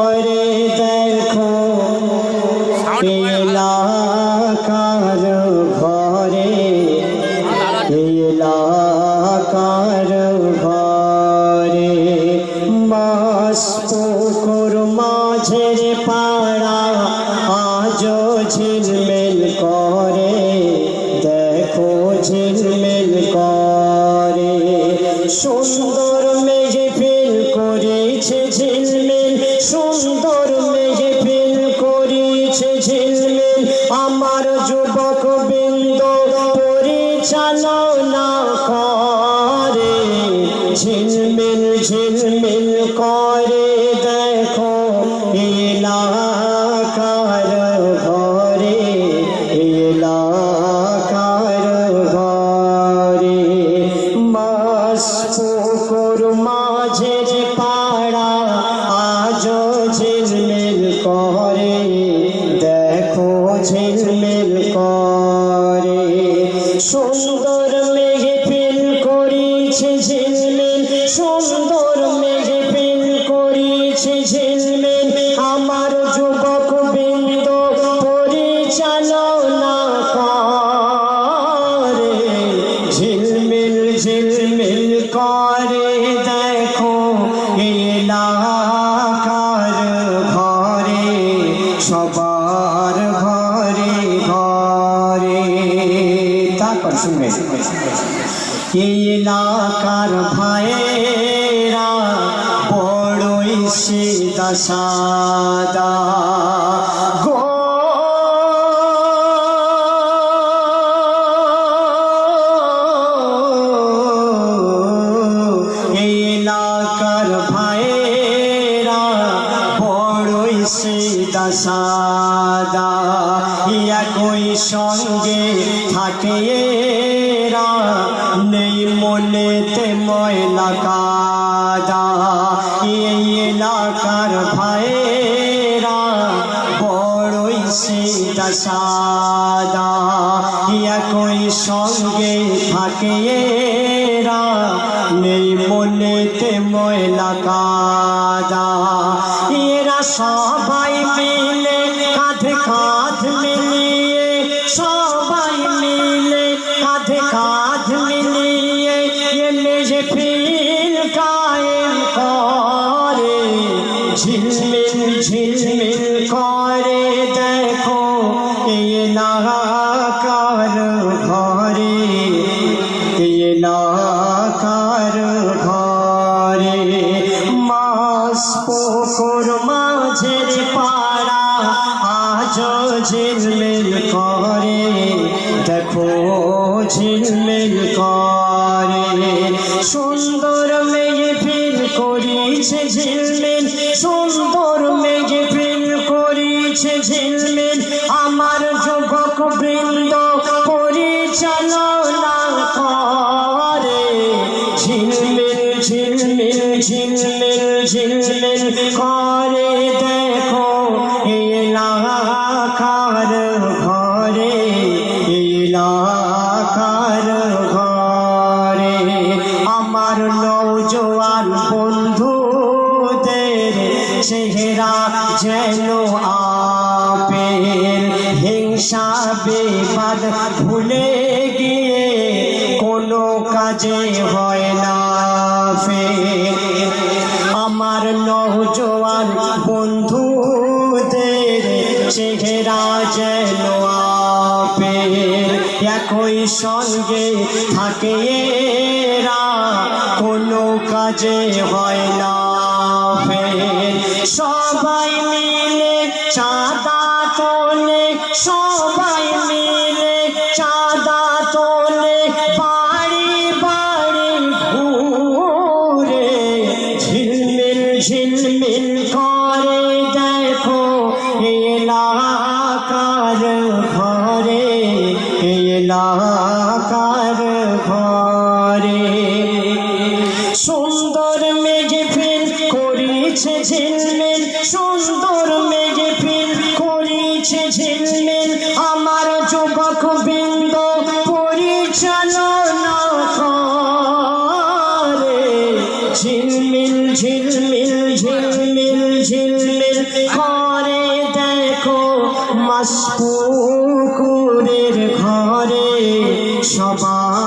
করে দেখো এলাকার ঘরে এলাকার ঘরে মাস পুকুর মাঝের পাড়া আজ ঝিলমিল করে দেখো ঝিলমিল করে। সুন্দর মেঘে ফিল করেছে ঝিলমিল সুন্দর এলাকার ঘরে সবার ঘরে ঘরে। তারপর শুনবে। এলাকার ভাইয়েরা বড়ই সিদা সাদা সিদা, একই সঙ্গে থাকে এরা। নেই মনেতে ময়লা কাদা, এই এলাকার ভাইয়েরা বড়ই সিদা সাদা। একই সঙ্গে থাকে মনেতে ময়লা কাদা। এরা সবাই মিলে কাঁধে কাঁধ মিলিয়ে, সবাই মিলে কাঁধে কাঁধ মিলিয়ে এলে যে ফিল কায়েম করে, ঝিলমিল ঝিলমিল করে। দেখো এলাকার ঘরে এলাকার ঘরে ঝিলমিল আমার যুবক বৃন্দ পরিচালনা করে। ঝিলমিল ঝিলমিল ঝিলমিল ঝিলমিল করে দেখো এলাকার ঘরে। চেহারা যেন আপেল হিংসা বেবাদ ভুলে গিয়ে কোনো কাজে হয় না ফের। আমার নৌজোয়ান বন্ধুদের চেহারা যেন আপেল একই সঙ্গে থাকে কোনো কাজে হয় না বাড়ি বাড়ি ঘুরে ঝিলমিল ঝিলমিল করে দেখো এলাকার ঘরে এলাকার ঘরে। সুন্দর মেঘে ফিল করিছে ঝিলমিল মাস পুকুরের ঘরে ঘর